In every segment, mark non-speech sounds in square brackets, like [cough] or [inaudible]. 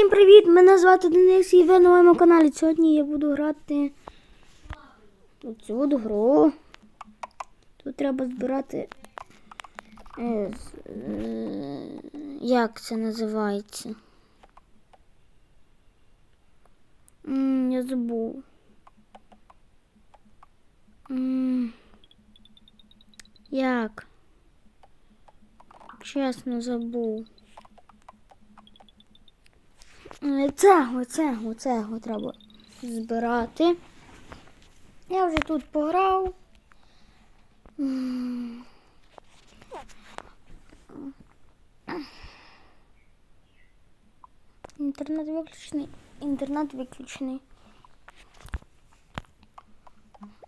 Всім привіт! Мене звати Денис і ви на моєму каналі. Сьогодні я буду грати цю гру. Тут треба збирати. е, е, Як це називається? Я забув. Як? Чесно забув. Е, Цеглу, цеглу, цеглу треба збирати. Я вже тут пограв. Інтернет виключений. Інтернет виключений.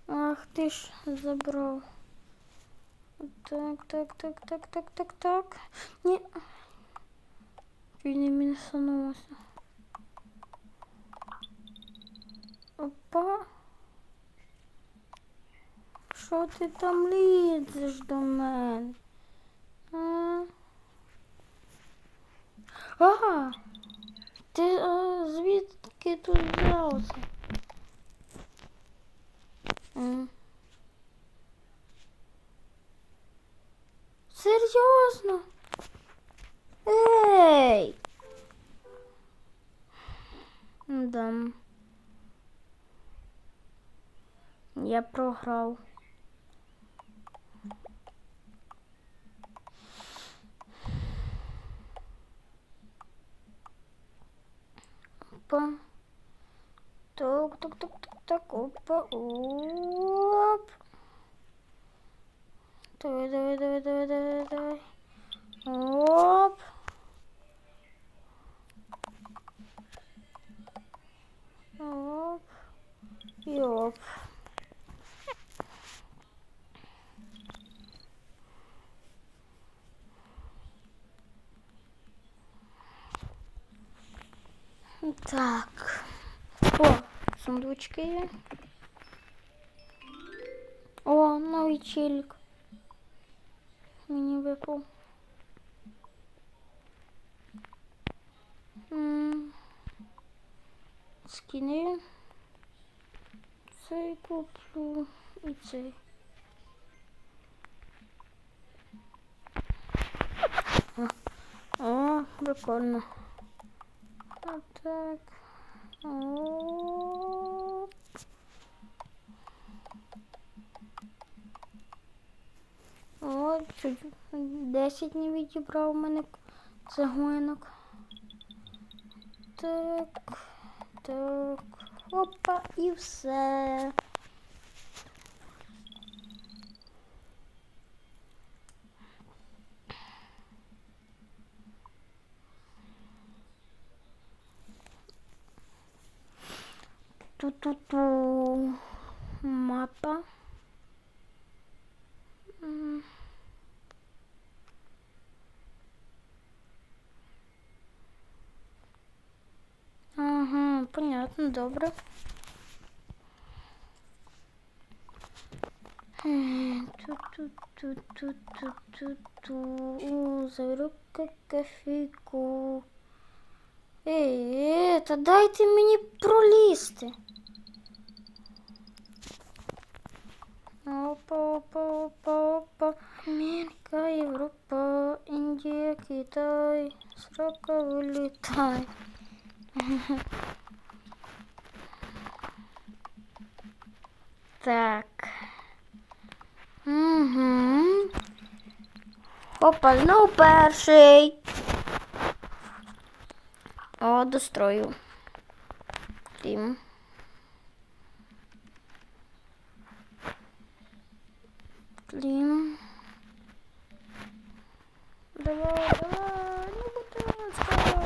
Ах ти ж забрав. Так, так, так, так, так, так, так. Ні. Чуть не мінусанулося. Опа. Що ти там лізеш до мене? А? Ага. Ти а, звідки тут взявся? Серйозно? Я програв. Опа. Так, так, так, так, так, опа, оп. Давай, давай, давай, давай, давай, давай. Оп. Так. О, сундучки. О, новий челік. Мені випав. М, Скини. Цей куплю і цей. О, прикольно. А так. О. О, чуть 10 не відібрав у мене цеглинок. Так, так, опа, і все. Ту-ту-ту. Мапа. Ага, понятно, добре. Ту-ту-ту-ту-ту-ту. О, Заберу-ка кофейку. Ей, е, та дайте мені пролізти. Опа, опа, опа, опа. Америка, Європа, Індія, Китай. Срока вилітай. [laughs] Так. Угу. Опа, ну перший. О, дострою. Тім. Клім. Давай, давай, ну будь ласка.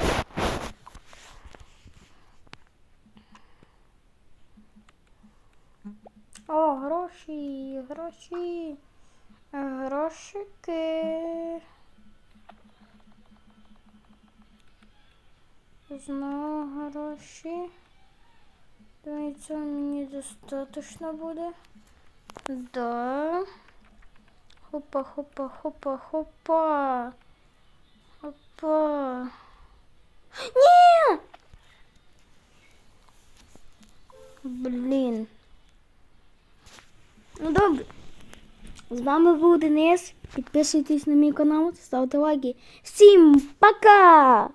О, гроші, гроші. Грошики. Знову гроші. Думаю, цього мені достатньо буде. Да. Хопа, хопа, хопа, хопа. Хопа. Ні! Блін. Ну добре. З вами був Денис. Підписуйтесь на мій канал, ставте лайки. Всім пока!